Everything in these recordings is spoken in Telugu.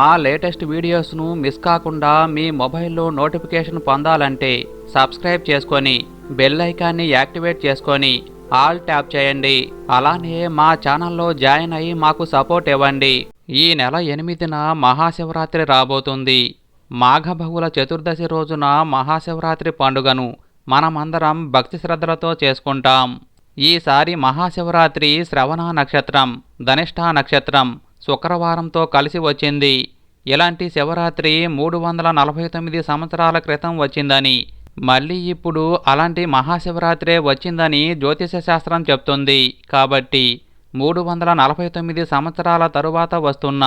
మా లేటెస్ట్ వీడియోస్ను మిస్ కాకుండా మీ మొబైల్లో నోటిఫికేషన్ పొందాలంటే సబ్స్క్రైబ్ చేసుకొని బెల్ ఐకాన్ని యాక్టివేట్ చేసుకొని ఆల్ ట్యాప్ చేయండి. అలానే మా ఛానల్లో జాయిన్ అయ్యి మాకు సపోర్ట్ ఇవ్వండి. ఈ నెల ఎనిమిదిన మహాశివరాత్రి రాబోతుంది. మాఘబహుళ చతుర్దశి రోజున మహాశివరాత్రి పండుగను మనమందరం భక్తి శ్రద్ధలతో చేసుకుంటాం. ఈసారి మహాశివరాత్రి శ్రవణ నక్షత్రం ధనిష్ఠా నక్షత్రం శుక్రవారంతో కలిసి వచ్చింది. ఇలాంటి శివరాత్రి మూడు వందల నలభై తొమ్మిది సంవత్సరాల క్రితం వచ్చిందని మళ్ళీ ఇప్పుడు అలాంటి మహాశివరాత్రే వచ్చిందని జ్యోతిష శాస్త్రం చెప్తుంది. కాబట్టి మూడు వందల నలభై తొమ్మిది సంవత్సరాల తరువాత వస్తున్న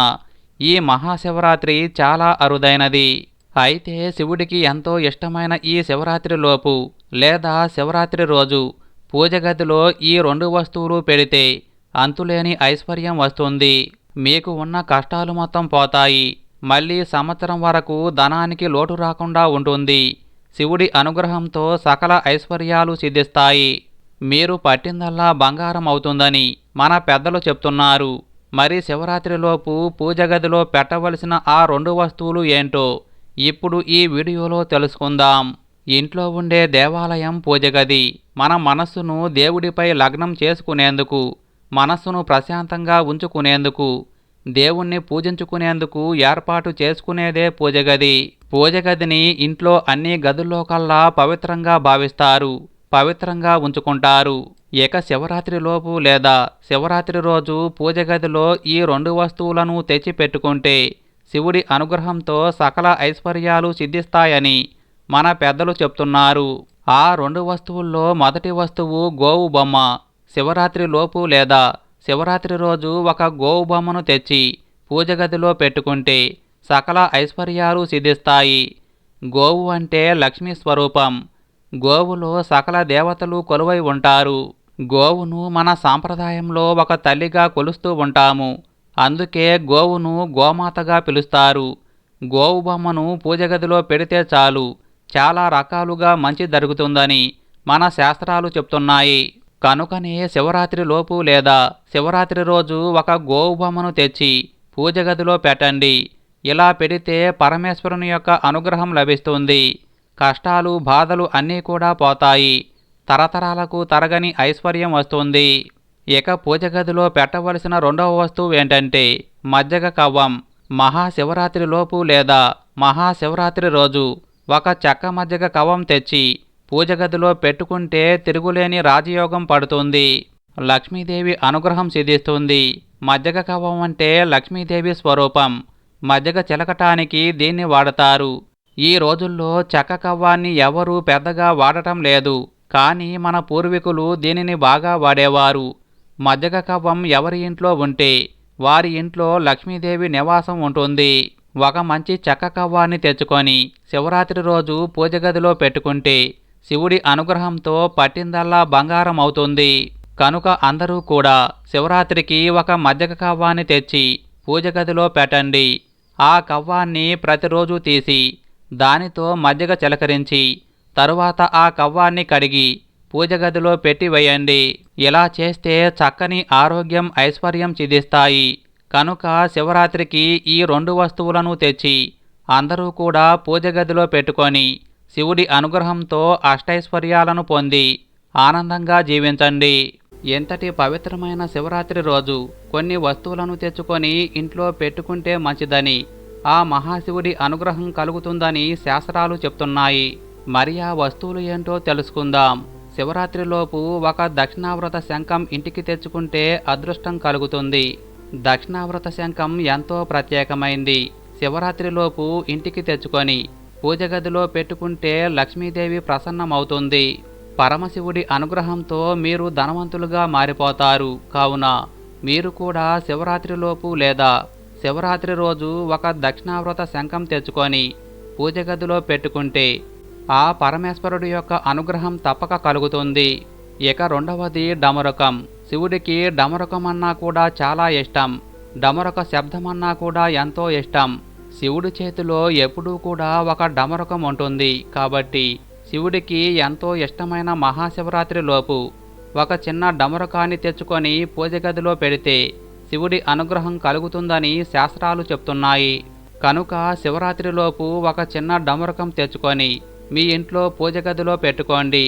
ఈ మహాశివరాత్రి చాలా అరుదైనది. అయితే శివుడికి ఎంతో ఇష్టమైన ఈ శివరాత్రిలోపు లేదా శివరాత్రి రోజు పూజ గదిలో ఈ రెండు వస్తువులు పెడితే అంతులేని ఐశ్వర్యం వస్తుంది. మీకు ఉన్న కష్టాలు మొత్తం పోతాయి. మళ్ళీ సంవత్సరం వరకు ధనానికి లోటు రాకుండా ఉంటుంది. శివుడి అనుగ్రహంతో సకల ఐశ్వర్యాలు సిద్ధిస్తాయి. మీరు పట్టిందల్లా బంగారం అవుతుందని మన పెద్దలు చెప్తున్నారు. మరి శివరాత్రిలోపు పూజ గదిలో పెట్టవలసిన ఆ రెండు వస్తువులు ఏంటో ఇప్పుడు ఈ వీడియోలో తెలుసుకుందాం. ఇంట్లో ఉండే దేవాలయం పూజ గది. మన మనస్సును దేవుడిపై లగ్నం చేసుకునేందుకు మనస్సును ప్రశాంతంగా ఉంచుకునేందుకు దేవుణ్ణి పూజించుకునేందుకు ఏర్పాటు చేసుకునేదే పూజ గది పూజ గదిని ఇంట్లో అన్ని గదుల్లో కల్లా పవిత్రంగా భావిస్తారు పవిత్రంగా ఉంచుకుంటారు. ఇక శివరాత్రిలోపు లేదా శివరాత్రి రోజు పూజ గదిలో ఈ రెండు వస్తువులను తెచ్చి పెట్టుకుంటే శివుడి అనుగ్రహంతో సకల ఐశ్వర్యాలు సిద్ధిస్తాయని మన పెద్దలు చెప్తున్నారు. ఆ రెండు వస్తువుల్లో మొదటి వస్తువు గోవు బొమ్మ శివరాత్రి లోపు లేదా శివరాత్రి రోజు ఒక గోవు బొమ్మను తెచ్చి పూజగదిలో పెట్టుకుంటే సకల ఐశ్వర్యాలు సిద్ధిస్తాయి. గోవు అంటే లక్ష్మీ స్వరూపం. గోవులో సకల దేవతలు కొలువై ఉంటారు. గోవును మన సాంప్రదాయంలో ఒక తల్లిగా కొలుస్తూ ఉంటాము. అందుకే గోవును గోమాతగా పిలుస్తారు. గోవు బొమ్మను పూజగదిలో పెడితే చాలు. చాలా రకాలుగా మంచి జరుగుతుందని మన శాస్త్రాలు చెప్తున్నాయి. కనుకనే శివరాత్రి లోపు లేదా శివరాత్రి రోజు ఒక గోవు బొమ్మను తెచ్చి పూజ గదిలో పెట్టండి. ఇలా పెడితే పరమేశ్వరుని యొక్క అనుగ్రహం లభిస్తుంది. కష్టాలు బాధలు అన్నీ కూడా పోతాయి. తరతరాలకు తరగని ఐశ్వర్యం వస్తుంది. ఇక పూజ గదిలో పెట్టవలసిన రెండవ వస్తువు ఏంటంటే మజ్జగ కవ్వం. మహాశివరాత్రి లోపు లేదా మహాశివరాత్రి రోజు ఒక చెక్క మజ్జగ కవ్వం తెచ్చి పూజ గదిలో పెట్టుకుంటే తిరుగులేని రాజయోగం పడుతుంది. లక్ష్మీదేవి అనుగ్రహం సిద్ధిస్తుంది. మజ్జగ కవ్వం అంటే లక్ష్మీదేవి స్వరూపం. మజ్జగ చిలకటానికి దీన్ని వాడతారు. ఈ రోజుల్లో చెక్క కవ్వాన్ని ఎవరూ పెద్దగా వాడటం లేదు. కానీ మన పూర్వీకులు దీనిని బాగా వాడేవారు. మజ్జగ కవ్వం ఎవరి ఇంట్లో ఉంటే వారి ఇంట్లో లక్ష్మీదేవి నివాసం ఉంటుంది. ఒక మంచి చెక్క కవ్వాన్ని తెచ్చుకొని శివరాత్రి రోజు పూజ గదిలో పెట్టుకుంటే శివుడి అనుగ్రహంతో పట్టిందల్లా బంగారం అవుతుంది కనుక అందరూ కూడా శివరాత్రికి ఒక మజ్జగ కవ్వాన్ని తెచ్చి పూజ గదిలో పెట్టండి. ఆ కవ్వాన్ని ప్రతిరోజు తీసి దానితో మజ్జిగ చిలకరించి తరువాత ఆ కవ్వాన్ని కడిగి పూజ గదిలో పెట్టి వేయండి. ఇలా చేస్తే చక్కని ఆరోగ్యం ఐశ్వర్యం చిదిస్తాయి. కనుక శివరాత్రికి ఈ రెండు వస్తువులను తెచ్చి అందరూ కూడా పూజ గదిలో పెట్టుకొని శివుడి అనుగ్రహంతో అష్టైశ్వర్యాలను పొంది ఆనందంగా జీవించండి. ఎంతటి పవిత్రమైన శివరాత్రి రోజు కొన్ని వస్తువులను తెచ్చుకొని ఇంట్లో పెట్టుకుంటే మంచిదని ఆ మహాశివుడి అనుగ్రహం కలుగుతుందని శాస్త్రాలు చెప్తున్నాయి. మరి ఆ వస్తువులు ఏంటో తెలుసుకుందాం. శివరాత్రిలోపు ఒక దక్షిణావ్రత శంఖం ఇంటికి తెచ్చుకుంటే అదృష్టం కలుగుతుంది. దక్షిణావ్రత శంఖం ఎంతో ప్రత్యేకమైంది. శివరాత్రిలోపు ఇంటికి తెచ్చుకొని పూజ గదిలో పెట్టుకుంటే లక్ష్మీదేవి ప్రసన్నమవుతుంది. పరమశివుడి అనుగ్రహంతో మీరు ధనవంతులుగా మారిపోతారు. కావున మీరు కూడా శివరాత్రిలోపు లేదా శివరాత్రి రోజు ఒక దక్షిణావ్రత శంఖం తెచ్చుకొని పూజ గదిలో పెట్టుకుంటే ఆ పరమేశ్వరుడి యొక్క అనుగ్రహం తప్పక కలుగుతుంది. ఇక రెండవది డమరకం. శివుడికి డమరుకం అన్నా కూడా చాలా ఇష్టం. డమరక శబ్దమన్నా కూడా ఎంతో ఇష్టం. శివుడి చేతిలో ఎప్పుడూ కూడా ఒక డమరకం ఉంటుంది. కాబట్టి శివుడికి ఎంతో ఇష్టమైన మహాశివరాత్రిలోపు ఒక చిన్న డమరుకాన్ని తెచ్చుకొని పూజ గదిలో పెడితే శివుడి అనుగ్రహం కలుగుతుందని శాస్త్రాలు చెప్తున్నాయి. కనుక శివరాత్రిలోపు ఒక చిన్న డమరకం తెచ్చుకొని మీ ఇంట్లో పూజ గదిలో పెట్టుకోండి.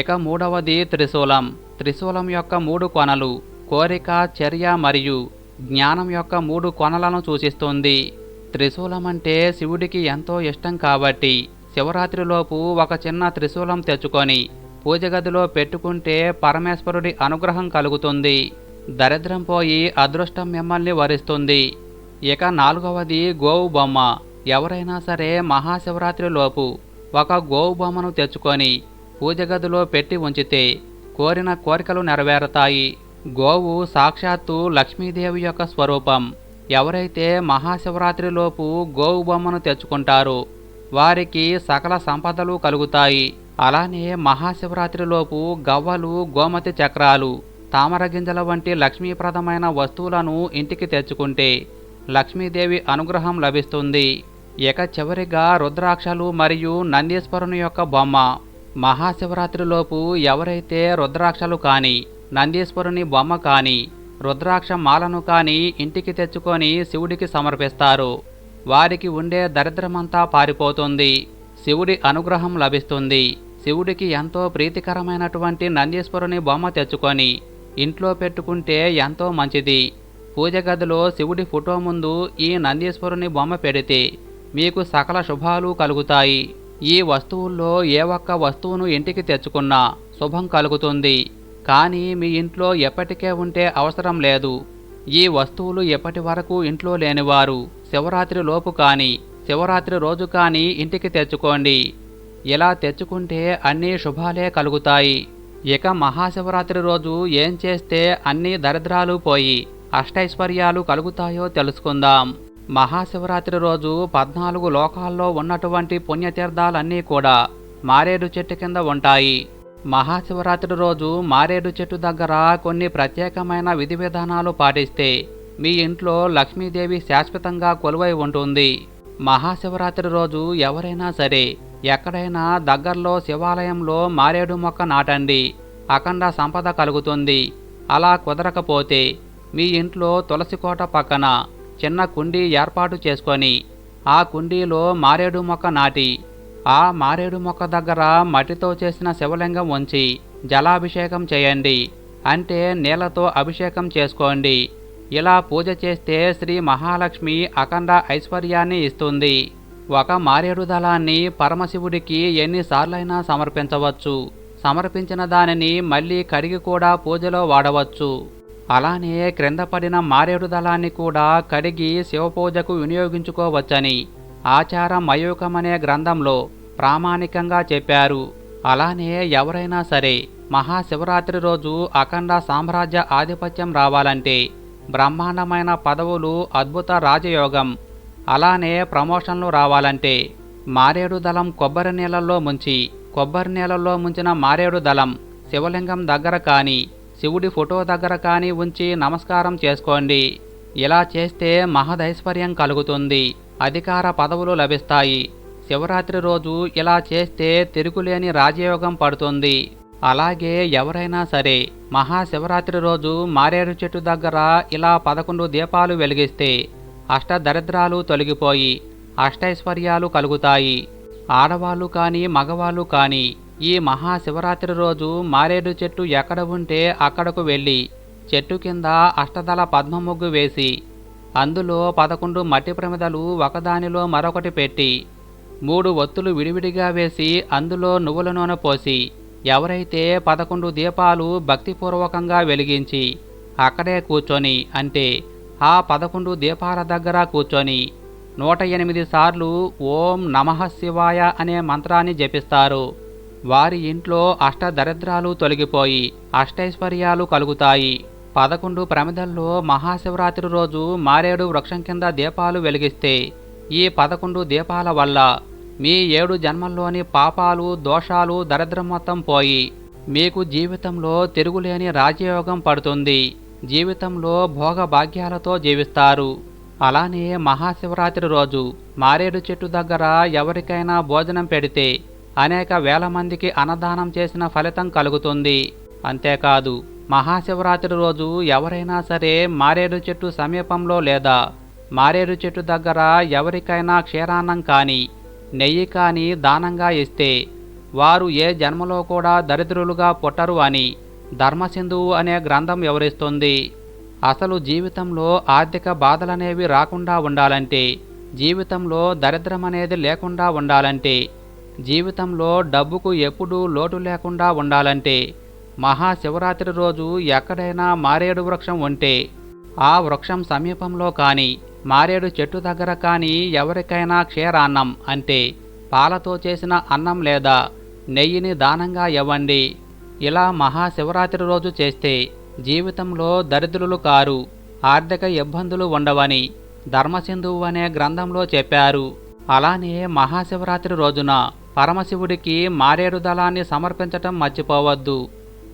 ఇక మూడవది త్రిశూలం. త్రిశూలం యొక్క మూడు కొనలు కోరిక చర్య మరియు జ్ఞానం యొక్క మూడు కొనలను సూచిస్తుంది. త్రిశూలం అంటే శివుడికి ఎంతో ఇష్టం కాబట్టి శివరాత్రిలోపు ఒక చిన్న త్రిశూలం తెచ్చుకొని పూజ గదిలో పెట్టుకుంటే పరమేశ్వరుడి అనుగ్రహం కలుగుతుంది. దరిద్రం పోయి అదృష్టం మిమ్మల్ని వరిస్తుంది. ఇక నాలుగవది గోవు బొమ్మ. ఎవరైనా సరే మహాశివరాత్రిలోపు ఒక గోవు బొమ్మను తెచ్చుకొని పూజ గదిలో పెట్టి ఉంచితే కోరిన కోరికలు నెరవేరతాయి. గోవు సాక్షాత్తు లక్ష్మీదేవి యొక్క స్వరూపం. ఎవరైతే మహాశివరాత్రిలోపు గోవు బొమ్మను తెచ్చుకుంటారో వారికి సకల సంపదలు కలుగుతాయి. అలానే మహాశివరాత్రిలోపు గవ్వలు గోమతి చక్రాలు తామర గింజల వంటి లక్ష్మీప్రదమైన వస్తువులను ఇంటికి తెచ్చుకుంటే లక్ష్మీదేవి అనుగ్రహం లభిస్తుంది. ఇక చివరిగా రుద్రాక్షలు మరియు నందీశ్వరుని యొక్క బొమ్మ. మహాశివరాత్రిలోపు ఎవరైతే రుద్రాక్షలు కానీ నందీశ్వరుని బొమ్మ కానీ రుద్రాక్ష మాలను కానీ ఇంటికి తెచ్చుకొని శివుడికి సమర్పిస్తారు. వారికి ఉండే దరిద్రమంతా పారిపోతుంది. శివుడి అనుగ్రహం లభిస్తుంది. శివుడికి ఎంతో ప్రీతికరమైనటువంటి నందీశ్వరుని బొమ్మ తెచ్చుకొని ఇంట్లో పెట్టుకుంటే ఎంతో మంచిది. పూజ గదిలో శివుడి ఫోటో ముందు ఈ నందీశ్వరుని బొమ్మ పెడితే మీకు సకల శుభాలు కలుగుతాయి. ఈ వస్తువుల్లో ఏ ఒక్క వస్తువును ఇంటికి తెచ్చుకున్నా శుభం కలుగుతుంది. కానీ మీ ఇంట్లో ఎప్పటికే ఉంటే అవసరం లేదు. ఈ వస్తువులు ఎప్పటి వరకు ఇంట్లో లేనివారు? శివరాత్రి లోపు కానీ శివరాత్రి రోజు కానీ ఇంటికి తెచ్చుకోండి. ఇలా తెచ్చుకుంటే అన్నీ శుభాలే కలుగుతాయి. ఇక మహాశివరాత్రి రోజు ఏం చేస్తే అన్ని దరిద్రాలు పోయి అష్టైశ్వర్యాలు కలుగుతాయో తెలుసుకుందాం. మహాశివరాత్రి రోజు పద్నాలుగు లోకాల్లో ఉన్నటువంటి పుణ్యతీర్థాలన్నీ కూడా మారేడు చెట్టు కింద ఉంటాయి. మహాశివరాత్రి రోజు మారేడు చెట్టు దగ్గర కొన్ని ప్రత్యేకమైన విధి విధానాలు పాటిస్తే మీ ఇంట్లో లక్ష్మీదేవి శాశ్వతంగా కొలువై ఉంటుంది. మహాశివరాత్రి రోజు ఎవరైనా సరే ఎక్కడైనా దగ్గరలో శివాలయంలో మారేడు మొక్క నాటండి. అఖండ సంపద కలుగుతుంది. అలా కుదరకపోతే మీ ఇంట్లో తులసి కోట పక్కన చిన్న కుండీ ఏర్పాటు చేసుకొని ఆ కుండీలో మారేడు మొక్క నాటి ఆ మారేడు మొక్క దగ్గర మట్టితో చేసిన శివలింగం ఉంచి జలాభిషేకం చేయండి. అంటే నీళ్ళతో అభిషేకం చేసుకోండి. ఇలా పూజ చేస్తే శ్రీ మహాలక్ష్మి అఖండ ఐశ్వర్యాన్ని ఇస్తుంది. ఒక మారేడు దళాన్ని పరమశివుడికి ఎన్నిసార్లైనా సమర్పించవచ్చు. సమర్పించిన దానిని మళ్ళీ కడిగి కూడా పూజలో వాడవచ్చు. అలానే క్రింద పడిన మారేడు దళాన్ని కూడా కడిగి శివపూజకు వినియోగించుకోవచ్చని ఆచారం మయూకమనే గ్రంథంలో ప్రామాణికంగా చెప్పారు. అలానే ఎవరైనా సరే మహాశివరాత్రి రోజు అఖండ సామ్రాజ్య ఆధిపత్యం రావాలంటే బ్రహ్మాండమైన పదవులు అద్భుత రాజయోగం అలానే ప్రమోషన్లు రావాలంటే మారేడు దళం కొబ్బరి నీళ్ళల్లో ముంచి కొబ్బరి నీళ్ళల్లో ముంచిన మారేడు దళం శివలింగం దగ్గర కానీ శివుడి ఫోటో దగ్గర కానీ ఉంచి నమస్కారం చేసుకోండి. ఇలా చేస్తే మహదైశ్వర్యం కలుగుతుంది. అధికార పదవులు లభిస్తాయి. శివరాత్రి రోజు ఇలా చేస్తే తిరుగులేని రాజయోగం పడుతుంది. అలాగే ఎవరైనా సరే మహాశివరాత్రి రోజు మారేడు చెట్టు దగ్గర ఇలా పదకొండు దీపాలు వెలిగిస్తే అష్టదరిద్రాలు తొలగిపోయి అష్టైశ్వర్యాలు కలుగుతాయి. ఆడవాళ్ళు కానీ మగవాళ్ళు కానీ ఈ మహాశివరాత్రి రోజు మారేడు చెట్టు ఎక్కడ ఉంటే అక్కడకు వెళ్ళి చెట్టు కింద అష్టదళ పద్మముగ్గు వేసి అందులో పదకొండు మట్టి ప్రమిదలు ఒకదానిలో మరొకటి పెట్టి మూడు ఒత్తులు విడివిడిగా వేసి అందులో నువ్వుల నూనె పోసి ఎవరైతే పదకొండు దీపాలు భక్తిపూర్వకంగా వెలిగించి అక్కడే కూర్చొని అంటే ఆ పదకొండు దీపాల దగ్గర కూర్చొని నూట ఎనిమిది సార్లు ఓం నమః శివాయ అనే మంత్రాన్ని జపిస్తారు. వారి ఇంట్లో అష్టదరిద్రాలు తొలగిపోయి అష్టైశ్వర్యాలు కలుగుతాయి. పదకొండు ప్రమిదల్లో మహాశివరాత్రి రోజు మారేడు వృక్షం కింద దీపాలు వెలిగిస్తే ఈ పదకొండు దీపాల వల్ల మీ ఏడు జన్మల్లోని పాపాలు దోషాలు దరిద్రం మొత్తం పోయి మీకు జీవితంలో తిరుగులేని రాజయోగం పడుతుంది. జీవితంలో భోగభాగ్యాలతో జీవిస్తారు. అలానే మహాశివరాత్రి రోజు మారేడు చెట్టు దగ్గర ఎవరికైనా భోజనం పెడితే అనేక వేల మందికి అన్నదానం చేసిన ఫలితం కలుగుతుంది. అంతేకాదు మహాశివరాత్రి రోజు ఎవరైనా సరే మారేడు చెట్టు సమీపంలో లేదా మారేడు చెట్టు దగ్గర ఎవరికైనా క్షీరాన్నం కానీ నెయ్యి కానీ దానంగా ఇస్తే వారు ఏ జన్మలో కూడా దరిద్రులుగా పుట్టరు అని ధర్మసింధువు అనే గ్రంథం వివరిస్తుంది. అసలు జీవితంలో ఆర్థిక బాధలనేవి రాకుండా ఉండాలంటే జీవితంలో దరిద్రం అనేది లేకుండా ఉండాలంటే జీవితంలో డబ్బుకు ఎప్పుడూ లోటు లేకుండా ఉండాలంటే మహాశివరాత్రి రోజు ఎక్కడైనా మారేడు వృక్షం ఉంటే ఆ వృక్షం సమీపంలో కానీ మారేడు చెట్టు దగ్గర కానీ ఎవరికైనా క్షీరాన్నం అంటే పాలతో చేసిన అన్నం లేదా నెయ్యిని దానంగా ఇవ్వండి. ఇలా మహాశివరాత్రి రోజు చేస్తే జీవితంలో దరిద్రులు కారు ఆర్థిక ఇబ్బందులు ఉండవని ధర్మసింధువు అనే గ్రంథంలో చెప్పారు. అలానే మహాశివరాత్రి రోజున పరమశివుడికి మారేడు దళాన్ని సమర్పించటం మర్చిపోవద్దు.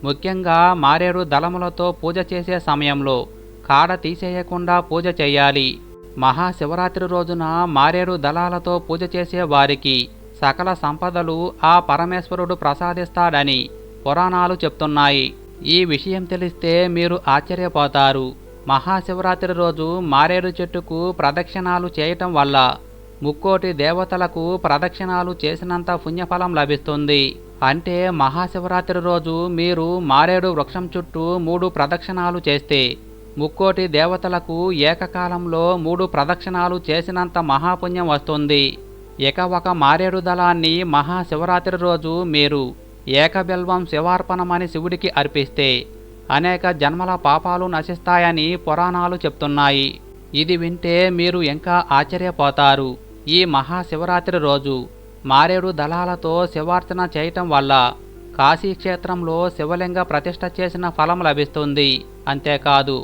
ముఖ్యంగా మారేడు దళములతో పూజ చేసే సమయంలో కాడ తీసేయకుండా పూజ చేయాలి. మహాశివరాత్రి రోజున మారేడు దళాలతో పూజ చేసే వారికి సకల సంపదలు ఆ పరమేశ్వరుడు ప్రసాదిస్తాడని పురాణాలు చెప్తున్నాయి. ఈ విషయం తెలిస్తే మీరు ఆశ్చర్యపోతారు. మహాశివరాత్రి రోజు మారేడు చెట్టుకు ప్రదక్షిణాలు చేయటం వల్ల ముక్కోటి దేవతలకు ప్రదక్షిణాలు చేసినంత పుణ్యఫలం లభిస్తుంది. అంటే మహాశివరాత్రి రోజు మీరు మారేడు వృక్షం చుట్టూ మూడు ప్రదక్షిణాలు చేస్తే ముక్కోటి దేవతలకు ఏకకాలంలో మూడు ప్రదక్షిణాలు చేసినంత మహాపుణ్యం వస్తుంది. ఇక ఒక మారేడు దళాన్ని మహాశివరాత్రి రోజు మీరు ఏకబిల్వం శివార్పణమని శివుడికి అర్పిస్తే అనేక జన్మల పాపాలు నశిస్తాయని పురాణాలు చెప్తున్నాయి. ఇది వింటే మీరు ఇంకా ఆశ్చర్యపోతారు. ఈ మహాశివరాత్రి రోజు మారేడు దళాలతో శివార్చన చేయటం వల్ల కాశీక్షేత్రంలో శివలింగ ప్రతిష్ట చేసిన ఫలం లభిస్తుంది. అంతేకాదు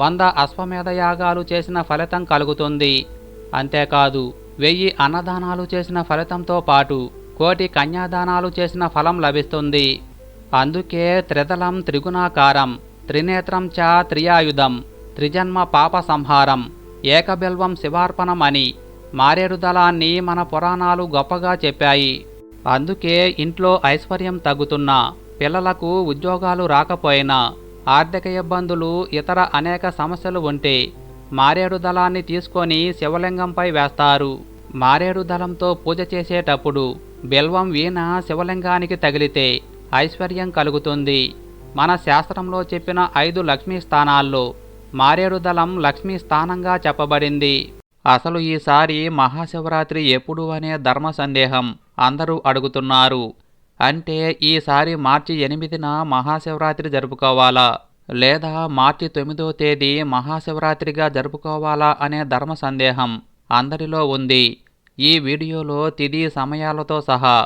వంద అశ్వమేధ యాగాలు చేసిన ఫలితం కలుగుతుంది. అంతేకాదు వెయ్యి అన్నదానాలు చేసిన ఫలితంతో పాటు కోటి కన్యాదానాలు చేసిన ఫలం లభిస్తుంది. అందుకే త్రిదలం త్రిగుణాకారం త్రినేత్రం చ త్రియాయుధం త్రిజన్మ పాప సంహారం ఏకబిల్వం శివార్పణం అని మారేడుదలాన్ని మన పురాణాలు గొప్పగా చెప్పాయి. అందుకే ఇంట్లో ఐశ్వర్యం తగ్గుతున్నా పిల్లలకు ఉద్యోగాలు రాకపోయినా ఆర్థిక ఇబ్బందులు ఇతర అనేక సమస్యలు ఉంటే మారేడు దళాన్ని తీసుకొని శివలింగంపై వేస్తారు. మారేడు దళంతో పూజ చేసేటప్పుడు బెల్వం వీణ శివలింగానికి తగిలితే ఐశ్వర్యం కలుగుతుంది. మన శాస్త్రంలో చెప్పిన ఐదు లక్ష్మీ స్థానాల్లో మారేడు దళం లక్ష్మీ స్థానంగా చెప్పబడింది. అసలు ఈసారి మహాశివరాత్రి ఎప్పుడు అనే ధర్మ సందేహం అందరూ అడుగుతున్నారు. అంటే ఈసారి మార్చి ఎనిమిదిన మహాశివరాత్రి జరుపుకోవాలా? లేదా మార్చి తొమ్మిదో తేదీ మహాశివరాత్రిగా జరుపుకోవాలా అనే ధర్మ సందేహం అందరిలో ఉంది. ఈ వీడియోలో తిది సమయాలతో సహా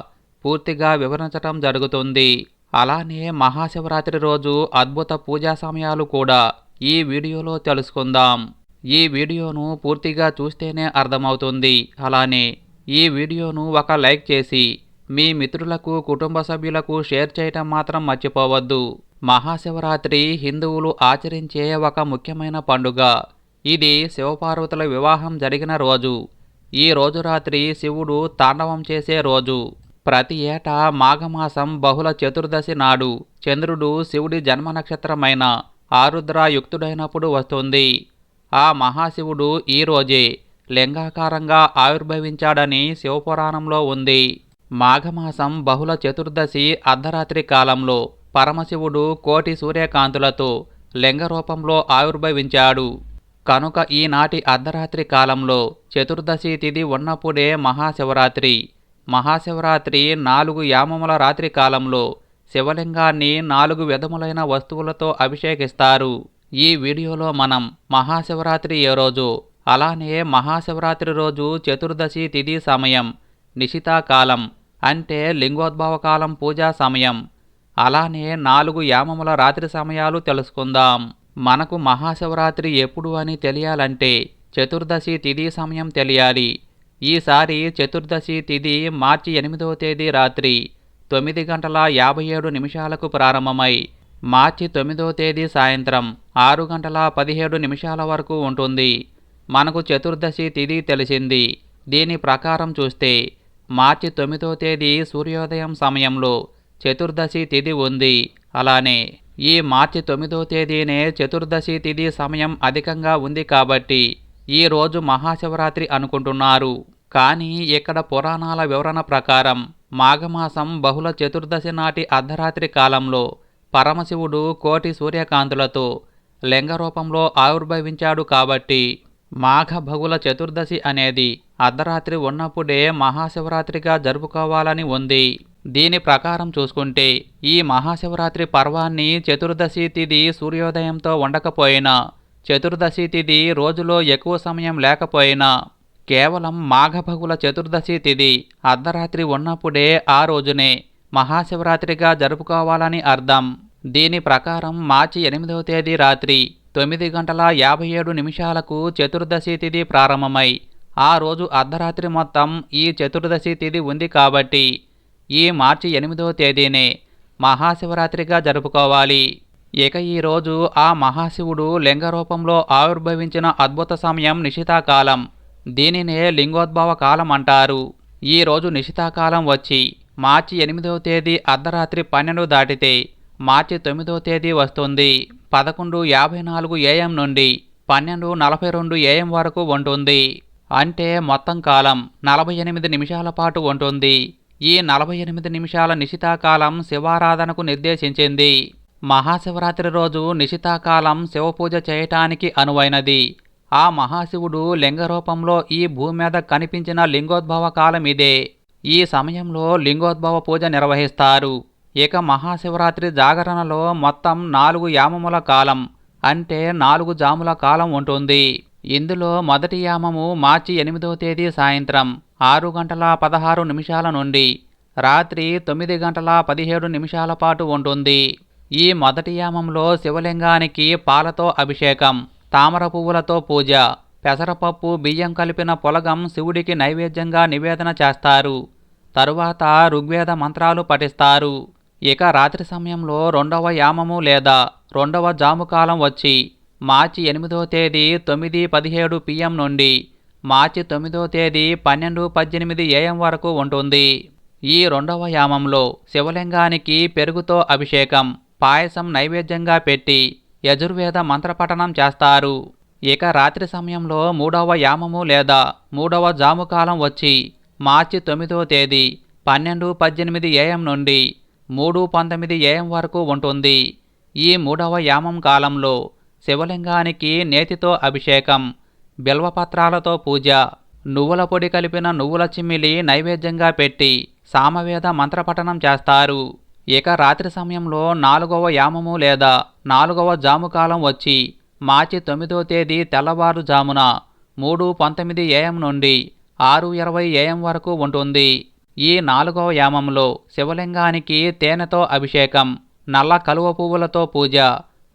పూర్తిగా వివరించటం జరుగుతుంది. అలానే మహాశివరాత్రి రోజు అద్భుత పూజా సమయాలు కూడా ఈ వీడియోలో తెలుసుకుందాం. ఈ వీడియోను పూర్తిగా చూస్తేనే అర్థమవుతుంది. అలానే ఈ వీడియోను ఒక లైక్ చేసి మీ మిత్రులకు కుటుంబ సభ్యులకు షేర్ చేయటం మాత్రం మర్చిపోవద్దు. మహాశివరాత్రి హిందువులు ఆచరించే ఒక ముఖ్యమైన పండుగ. ఇది శివపార్వతుల వివాహం జరిగిన రోజు. ఈ రోజు రాత్రి శివుడు తాండవం చేసే రోజు. ప్రతి ఏటా మాఘమాసం బహుళ చతుర్దశి నాడు చంద్రుడు శివుడి జన్మ నక్షత్రమైన ఆరుద్ర యుక్తుడైనప్పుడు వస్తుంది. ఆ మహాశివుడు ఈరోజే లింగాకారంగా ఆవిర్భవించాడని శివపురాణంలో ఉంది. మాఘమాసం బహుళ చతుర్దశి అర్ధరాత్రి కాలంలో పరమశివుడు కోటి సూర్యకాంతులతో లింగ రూపంలో ఆవిర్భవించాడు. కనుక ఈనాటి అర్ధరాత్రి కాలంలో చతుర్దశి తిథి ఉన్నప్పుడే మహాశివరాత్రి. మహాశివరాత్రి నాలుగు యామముల రాత్రి కాలంలో శివలింగాన్ని నాలుగు విధములైన వస్తువులతో అభిషేకిస్తారు. ఈ వీడియోలో మనం మహాశివరాత్రి ఏ రోజు? అలానే మహాశివరాత్రి రోజు చతుర్దశి తిథి సమయం నిశితాకాలం అంటే లింగోద్భవ కాలం పూజా సమయం. అలానే నాలుగు యామముల రాత్రి సమయాలు తెలుసుకుందాం. మనకు మహాశివరాత్రి ఎప్పుడు అని తెలియాలంటే చతుర్దశి తిథి సమయం తెలియాలి. ఈసారి చతుర్దశి తిథి మార్చి ఎనిమిదవ తేదీ రాత్రి తొమ్మిది గంటల యాభై ఏడు నిమిషాలకు ప్రారంభమై మార్చి తొమ్మిదవ తేదీ సాయంత్రం ఆరు గంటల పదిహేడు నిమిషాల వరకు ఉంటుంది. మనకు చతుర్దశి తిథి తెలిసింది. దీని ప్రకారం చూస్తే మార్చి తొమ్మిదో తేదీ సూర్యోదయం సమయంలో చతుర్దశి తిథి ఉంది. అలానే ఈ మార్చి తొమ్మిదో తేదీనే చతుర్దశి తిథి సమయం అధికంగా ఉంది కాబట్టి ఈ రోజు మహాశివరాత్రి అనుకుంటున్నారు. కానీ ఇక్కడ పురాణాల వివరణ ప్రకారం మాఘమాసం బహుళ చతుర్దశి నాటి అర్ధరాత్రి కాలంలో పరమశివుడు కోటి సూర్యకాంతులతో లింగ రూపంలో ఆవిర్భవించాడు కాబట్టి మాఘ భగుల చతుర్దశి అనేది అర్ధరాత్రి ఉన్నప్పుడే మహాశివరాత్రిగా జరుపుకోవాలని ఉంది. దీని ప్రకారం చూసుకుంటే ఈ మహాశివరాత్రి పర్వాన్ని చతుర్దశి తిథి సూర్యోదయంతో ఉండకపోయినా చతుర్దశి తిథి రోజులో ఎక్కువ సమయం లేకపోయినా కేవలం మాఘభగుల చతుర్దశి తిథి అర్ధరాత్రి ఉన్నప్పుడే ఆ రోజునే మహాశివరాత్రిగా జరుపుకోవాలని అర్థం. దీని ప్రకారం మార్చి ఎనిమిదవ తేదీ రాత్రి తొమ్మిది గంటల యాభై ఏడు నిమిషాలకు చతుర్దశి తిథి ప్రారంభమై ఆ రోజు అర్ధరాత్రి మొత్తం ఈ చతుర్దశి తిథి ఉంది కాబట్టి ఈ మార్చి ఎనిమిదవ తేదీనే మహాశివరాత్రిగా జరుపుకోవాలి. ఇక ఈరోజు ఆ మహాశివుడు లింగ రూపంలో ఆవిర్భవించిన అద్భుత సమయం నిశితాకాలం. దీనినే లింగోద్భవ కాలం అంటారు ఈ రోజు నిశితాకాలం వచ్చి మార్చి ఎనిమిదవ తేదీ అర్ధరాత్రి పన్నెండు దాటితే మార్చి తొమ్మిదవ తేదీ వస్తుంది. పదకొండు యాభై నాలుగు ఏఎం నుండి పన్నెండు నలభై రెండు ఏఎం వరకు ఉంటుంది. అంటే మొత్తం కాలం నలభై ఎనిమిది నిమిషాల పాటు ఉంటుంది. ఈ నలభై ఎనిమిది నిమిషాల నిశితాకాలం శివారాధనకు నిర్దేశించింది. మహాశివరాత్రి రోజు నిశితాకాలం శివపూజ చేయటానికి అనువైనది. ఆ మహాశివుడు లింగ రూపంలో ఈ భూమి మీద కనిపించిన లింగోద్భవ కాలం ఇదే ఈ సమయంలో లింగోద్భవ పూజ నిర్వహిస్తారు. ఇక మహాశివరాత్రి జాగరణలో మొత్తం నాలుగు యామముల కాలం అంటే నాలుగు జాముల కాలం ఉంటుంది. ఇందులో మొదటి యామము మార్చి ఎనిమిదవ తేదీ సాయంత్రం ఆరు గంటల పదహారు నిమిషాల నుండి రాత్రి తొమ్మిది గంటల పదిహేడు నిమిషాల పాటు ఉంటుంది. ఈ మొదటి యామంలో శివలింగానికి పాలతో అభిషేకం తామర పువ్వులతో పూజ పెసరపప్పు బియ్యం కలిపిన పొలగం శివుడికి నైవేద్యంగా నివేదన చేస్తారు. తరువాత ఋగ్వేద మంత్రాలు పఠిస్తారు. ఇక రాత్రి సమయంలో రెండవ యామము లేదా రెండవ జాముకాలం వచ్చి మార్చి ఎనిమిదో తేదీ తొమ్మిది పదిహేడు పిఎం నుండి మార్చి తొమ్మిదో తేదీ పన్నెండు పద్దెనిమిది ఏఎం వరకు ఉంటుంది. ఈ రెండవ యామంలో శివలింగానికి పెరుగుతో అభిషేకం పాయసం నైవేద్యంగా పెట్టి యజుర్వేద మంత్రపఠనం చేస్తారు. ఇక రాత్రి సమయంలో మూడవ యామము లేదా మూడవ జాముకాలం వచ్చి మార్చి తొమ్మిదవ తేదీ పన్నెండు పద్దెనిమిది ఏఎం నుండి మూడు పంతొమ్మిది ఏఎం వరకు ఉంటుంది. ఈ మూడవ యామం కాలంలో శివలింగానికి నేతితో అభిషేకం బిల్వపత్రాలతో పూజ నువ్వుల పొడి కలిపిన నువ్వుల చిమ్మిలి నైవేద్యంగా పెట్టి సామవేద మంత్రపఠనం చేస్తారు. ఇక రాత్రి సమయంలో నాలుగవ యామము లేదా నాలుగవ జాముకాలం వచ్చి మార్చి తొమ్మిదో తేదీ తెల్లవారుజామున మూడు పంతొమ్మిది ఏఎం నుండి ఆరు ఇరవై ఏఎం వరకు ఉంటుంది. ఈ నాలుగవ యామంలో శివలింగానికి తేనెతో అభిషేకం నల్ల కలువ పువ్వులతో పూజ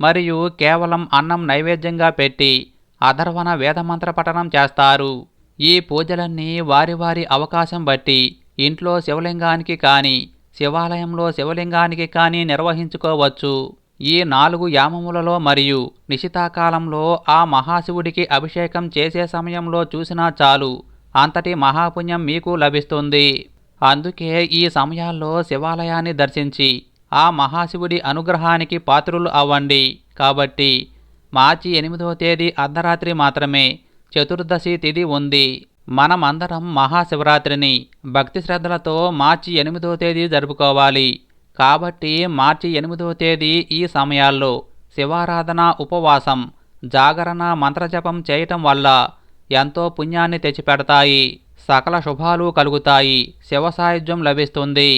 మరియు కేవలం అన్నం నైవేద్యంగా పెట్టి అధర్వణ వేదమంత్ర పఠనం చేస్తారు. ఈ పూజలన్నీ వారి వారి అవకాశం బట్టి ఇంట్లో శివలింగానికి కానీ శివాలయంలో శివలింగానికి కానీ నిర్వహించుకోవచ్చు. ఈ నాలుగు యామములలో మరియు నిశితాకాలంలో ఆ మహాశివుడికి అభిషేకం చేసే సమయంలో చూసినా చాలు. అంతటి మహాపుణ్యం మీకు లభిస్తుంది. అందుకే ఈ సమయాల్లో శివాలయాన్ని దర్శించి ఆ మహాశివుడి అనుగ్రహానికి పాత్రులు అవ్వండి. కాబట్టి మార్చి ఎనిమిదవ తేదీ అర్ధరాత్రి మాత్రమే చతుర్దశి తిథి ఉంది. మనమందరం మహాశివరాత్రిని భక్తి శ్రద్ధలతో మార్చి ఎనిమిదవ తేదీ జరుపుకోవాలి. కాబట్టి మార్చి ఎనిమిదవ తేదీ ఈ సమయాల్లో శివారాధన ఉపవాసం జాగరణ మంత్రజపం చేయటం వల్ల ఎంతో పుణ్యాన్ని తెచ్చిపెడతాయి. సకల శుభాలు కలుగుతాయి. శివ సాయుధ్యం లభిస్తుంది.